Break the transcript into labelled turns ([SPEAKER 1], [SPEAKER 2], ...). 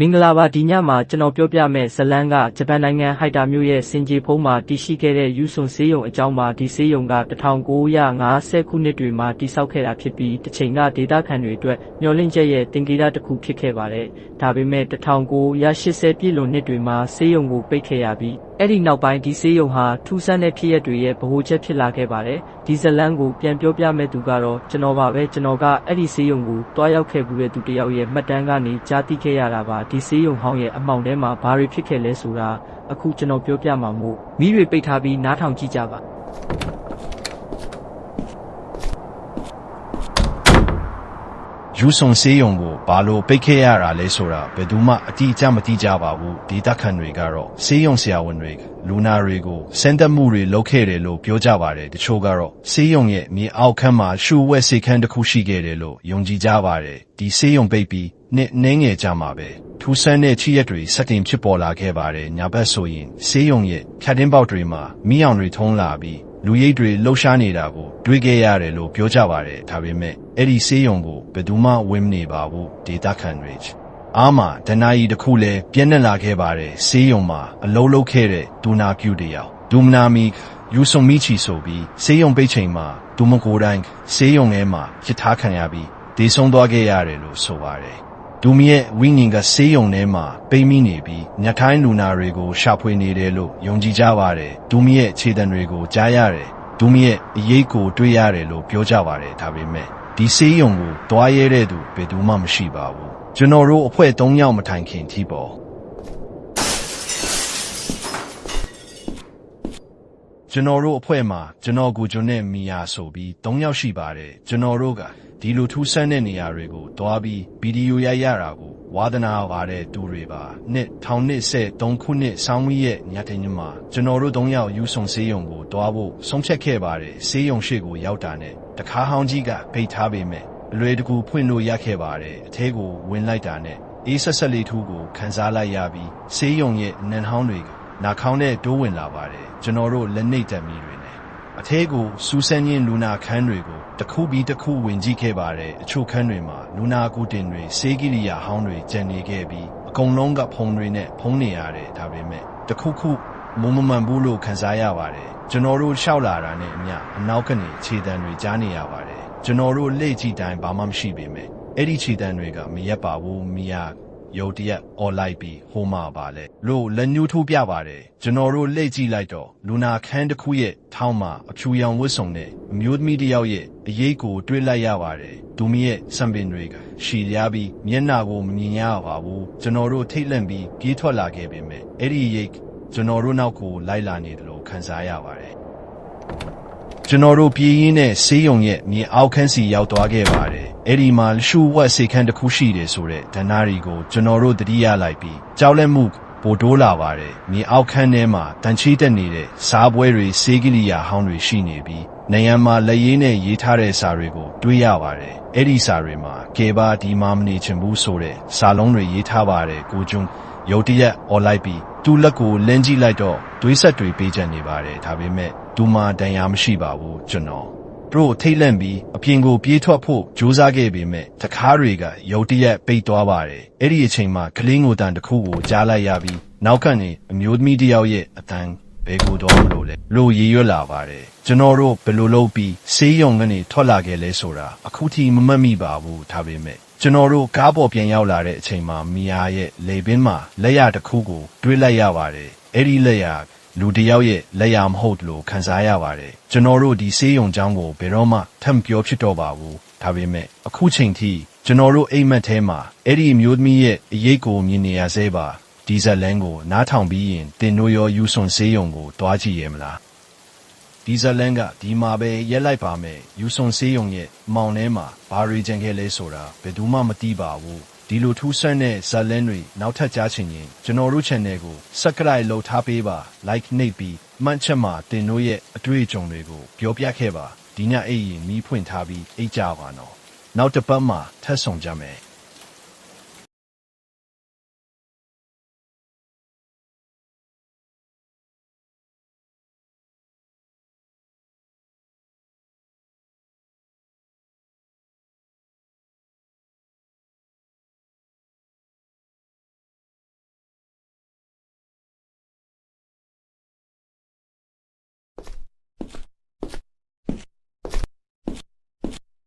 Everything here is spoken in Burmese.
[SPEAKER 1] မင်္ဂလာပါဒီညမှာကျွန်တော်ပြောပြမယ့်ဇတ်လန်းကဂျပန်နိုင်ငံဟိုက်တာမြို့ရဲ့စင်ကြေဖုံးမှာတည်ရှိခဲ့တဲ့ယူဆွန်ဆေးရုံအကြောင်းပါဒီဆေးရုံက1950ခုနှစ်တွေမှာတည်ဆောက်ခဲ့တာဖြစ်ပြီးတစ်ချိန်ကဒေသခံတွေအတွက်မျှော်လင့်ချက်ရဲ့တင်ကေးတစ်ခုဖြစ်ခဲ့ပါတယ်ဒါပေမဲ့1980ပြည့်လွန်နှစ်တွေမှာဆေးရုံကိုပိတ်ခဲ့ရပြီးအဲ့ဒီနောက်ပိုင်းဒီဆေးရုံဟာထူးဆန်းတဲ့ဖြစ်ရပ်တွေရဲ့ဗဟိုချက်ဖြစ်လာခဲ့ပါတယ်ဒီဇတ်လန်းကိုပြန်ပြောပြမဲ့သူကတော့ကျွန်တော်ပါပဲကျွန်တော်ကအဲ့ဒီဆေးရုံကိုတွားရောက်ခဲ့မှုတဲ့သူတစ်ယောက်ရဲ့မှတ်တမ်းကနေကြားသိခဲ့ရတာပါဒီဆေးရုံဟောင်းရဲ့အမောင်ထဲမှာဘာတွေဖြစ်ခဲ့လဲဆိုတာအခုကျွန်တော်ပြောပြမှာမို့မိတွေပိတ်ထားပြီးနားထောင်ကြည့်ကြပါ
[SPEAKER 2] ယူဆွန်ဆေးရုံကိုဘာလို့ပိတ်ခဲ့ရတာလဲဆိုတာဘယ်သူမှအတိအကျမသိကြပါဘူးဒေသခံတွေကတော့ဆေးရုံဆရာဝန်တွေလူနာတွေကိုစင်တက်မှုတွေလုပ်ခဲ့တယ်လို့ပြောကြပါတယ်တချို့ကတော့ဆေးရုံရဲ့မြေအောက်ခန်းမှာရှူဝက်စေခန်းတစ်ခုရှိခဲ့တယ်လို့ယုံကြည်ကြပါတယ်ဒီဆေးရုံပိတ်ပြီးနှစ်နှင်းငယ်ကြမှာပဲထူးဆန်းတဲ့ချီရက်တွေစတင်ဖြစ်ပေါ်လာခဲ့ပါတယ်ညာဘက်ဆိုရင်ဆေးရုံရဲ့ဖြတ်တင်းပေါက်တွေမှာမိအောင်တွေထုံးလာပြီး လူရိပ်တွေလှုပ်ရှားနေတာကိုတွေ့ခဲ့ရတယ်လို့ပြောကြပါတယ်ဒါပေမဲ့အဲ့ဒီဆေးရုံကိုဘယ်သူမှဝင်မနေပါဘူးဒေတာခန်ရစ်အားမှာဒနာကြီးတစ်ခုလဲပြည့်နှက်လာခဲ့ပါတယ်ဆေးရုံမှာအလုံးလုံးခဲ့တဲ့ဒူနာပြူတယောက်ဒူမနာမီယူဆုံမီချီဆိုပြီးဆေးရုံပိတ်ချိန်မှာဒူမကိုတိုင်းဆေးရုံထဲမှာရထားခံရပြီးဒေဆုံးသွားခဲ့ရတယ်လို့ဆိုပါတယ် ဒူမီရဲ့ဝိညာဉ်ကဆေးရုံထဲမှာပိတ်မိနေပြီးညထိုင်းလူနာတွေကို ရှာဖွေနေတယ်လို့ယုံကြည်ကြပါတယ်ဒူမီရဲ့ခြေတံတွေကိုကြားရတယ်ဒူမီရဲ့အရေးကိုတွေ့ရတယ်လို့ပြောကြပါတယ်ဒါပေမဲ့ဒီဆေးရုံကိုတွားရဲတဲ့သူဘယ်သူမှမရှိပါဘူးကျွန်တော်တို့အဖွဲ့၃ယောက်မထိုင်ခင်ထိပေါ်ကျွန်တော်တို့အဖွဲ့မှာကျွန်တော်ကိုကျွန်နဲ့မီယာဆိုပြီး၃ယောက်ရှိပါတယ်ကျွန်တော်တို့က ဒီလိုထူးဆန်းတဲ့နေရာတွေကိုတွားပြီးဗီဒီယိုရိုက်ရတာကိုဝါသနာပါတဲ့သူတွေပါနှစ်ထောင်နှစ်ဆက်၃ခုနှစ်ဆောင်းဝီရဲ့ညတင်ညမှာကျွန်တော်တို့၃ယောက်ယူဆုံဆေးရုံကိုတွားဖို့ဆုံးဖြတ်ခဲ့ပါတယ်ဆေးရုံရှိကိုရောက်တာနဲ့တခါဟောင်းကြီးကဖိတ်ထားပေမဲ့အလွယ်တကူဖွင့်လို့ရခဲ့ပါတယ်အထဲကိုဝင်လိုက်တာနဲ့အေးဆက်ဆက်လေးထူးကိုခန်းစားလိုက်ရပြီးဆေးရုံရဲ့နန်ဟောင်းတွေကနာခေါင်းနဲ့တိုးဝင်လာပါတယ်ကျွန်တော်တို့လက်နှိပ်တက်မီတွေနဲ့အထဲကိုစူးစမ်းခြင်းလူနာခန်းတွေကို တစ်ခုပြီးတစ်ခုဝင်ကြည့်ခဲ့ပါတယ်အချို့ခန်းတွေမှာလူနာကူတင်တွေစေးကိရိယာဟောင်းတွေကျန်နေခဲ့ပြီးအကုန်လုံးကဖုံတွေနဲ့ဖုံးနေရတယ်ဒါပေမဲ့တစ်ခုခုမုံမမှန်ဘူးလို့ခန်းစားရပါတယ်ကျွန်တော်တို့ရှောက်လာတာနဲ့အမျှအနောက်ကနေခြေတံတွေကြားနေရပါတယ်ကျွန်တော်တို့လက်ကြည့်တိုင်းဘာမှမရှိပေမဲ့အဲ့ဒီခြေတံတွေကမရက်ပါဘူးမီယာ ရုတ်တရက်អော်လိုက်ပြီးဟိုမှာပါလေလို့လက်ညှိုးထိုးပြပါတယ်ကျွန်တော်တို့လက်ကြည့်လိုက်တော့လူနာခန်းတစ်ခုရဲ့ထောင်းမှာအဖြူရောင်ဝတ်စုံနဲ့အမျိုးသမီးတစ်ယောက်ရဲ့အရေးကိုတွေ့လိုက်ရပါတယ်ဒူမီရဲ့စံပင်တွေကရှည်ရပြီးမျက်နှာကိုမမြင်ရပါဘူးကျွန်တော်တို့ထိတ်လန့်ပြီးပြေးထွက်လာခဲ့ပေမဲ့အဲ့ဒီရိတ်ကျွန်တော်တို့နောက်ကိုလိုက်လာနေတယ်လို့ခံစားရပါတယ် ကျွန်တော်တို့ပြည်ရင်းနဲ့ဆေးရုံရဲ့မြေအောက်ခန်းစီရောက်သွားခဲ့ပါတယ်။အဲ့ဒီမှာရှူဝက်စေခန်းတစ်ခုရှိတယ်ဆိုတဲ့ဒဏ္ဍာရီကိုကျွန်တော်တို့တတိယလိုက်ပြီးကြောက်လက်မှုပိုတိုးလာပါတယ်။မြေအောက်ခန်းထဲမှာတန်ချီတက်နေတဲ့စားပွဲတွေစေးကလေးယာဟောင်းတွေရှိနေပြီးနေရန်မှာလက်ရည်နဲ့ရေးထားတဲ့စာတွေကိုတွေးရပါတယ်။အဲ့ဒီစာတွေမှာကေဘာဒီမာမနေချင်ဘူးဆိုတဲ့စာလုံးတွေရေးထားပါတယ်ကိုကျွန်းရုတ်တရက်អော်လိုက်ပြီးသူ့လက်ကိုလင်းကြည့်လိုက်တော့တွေးဆက်တွေပေးချက်နေပါတယ်ဒါပေမဲ့ သူမှတန်ရာမရှိပါဘူးကျွန်တော်တို့ထိတ်လန့်ပြီးအပြင်ကိုပြေးထွက်ဖို့ကြိုးစားခဲ့ပေမဲ့တကားတွေကရုတ်တရက်ပိတ်သွားပါတယ်အဲ့ဒီအချိန်မှာကလေးငိုတန်တစ်ခုကိုကြားလိုက်ရပြီးနောက်ကနေအမျိုးသမီးတစ်ယောက်ရဲ့အတန်းဘယ်ကိုတော့မလို့လဲလို့ရည်ရွက်လာပါတယ်ကျွန်တော်တို့ဘယ်လိုလုပ်ပြီးဆေးရုံကနေထွက်လာခဲ့လဲဆိုတာအခုထိမမှတ်မိပါဘူးဒါပေမဲ့ကျွန်တော်တို့ကားပေါ်ပြန်ရောက်လာတဲ့အချိန်မှာမီယာရဲ့လေပင်မှာလက်ရတစ်ခုကိုတွေးလိုက်ရပါတယ်အဲ့ဒီလက်ရ လူတစ်ယောက်ရဲ့လက်ရမဟုတ်လို့ခံစားရပါတယ်ကျွန်တော်တို့ဒီဆေးရုံကျောင်းကိုဘယ်တော့မှထပ်မပြောဖြစ်တော့ပါဘူးဒါပေမဲ့အခုချိန်ထိကျွန်တော်တို့အိမ်မက်ထဲမှာအဲ့ဒီမျိုးသမီးရဲ့အရေးကိုမြင်နေရသေးပါဒီဇက်လန်ကိုနားထောင်ပြီးရင်တင်တို့ရောယူဆွန်ဆေးရုံကိုတွားကြည့်ရမလားဒီဇလန်ကဒီမှာပဲရက်လိုက်ပါမယ်ယူဆွန်ဆေးရုံရဲ့မောင်ထဲမှာဘာရီဂျန်ခဲလဲဆိုတာဘယ်သူမှမသိပါဘူး ဒီလိုထူးဆန်းတဲ့ဇက်လန်တွေနောက်ထပ်ကြားချင်ရင်ကျွန်တော်တို့ channel ကို subscribe လုပ်ထားပေးပါ like နှိပ်ပြီးမှတ်ချက်မှာတင်တို့ရဲ့အတွေ့အကြုံတွေကိုပြောပြခဲ့ပါဒီညအိပ်ရင်မီးဖွင့်ထားပြီးအိတ်ကြပါနော်နောက်တစ်ပတ်မှာထပ်ဆောင်ကြမယ်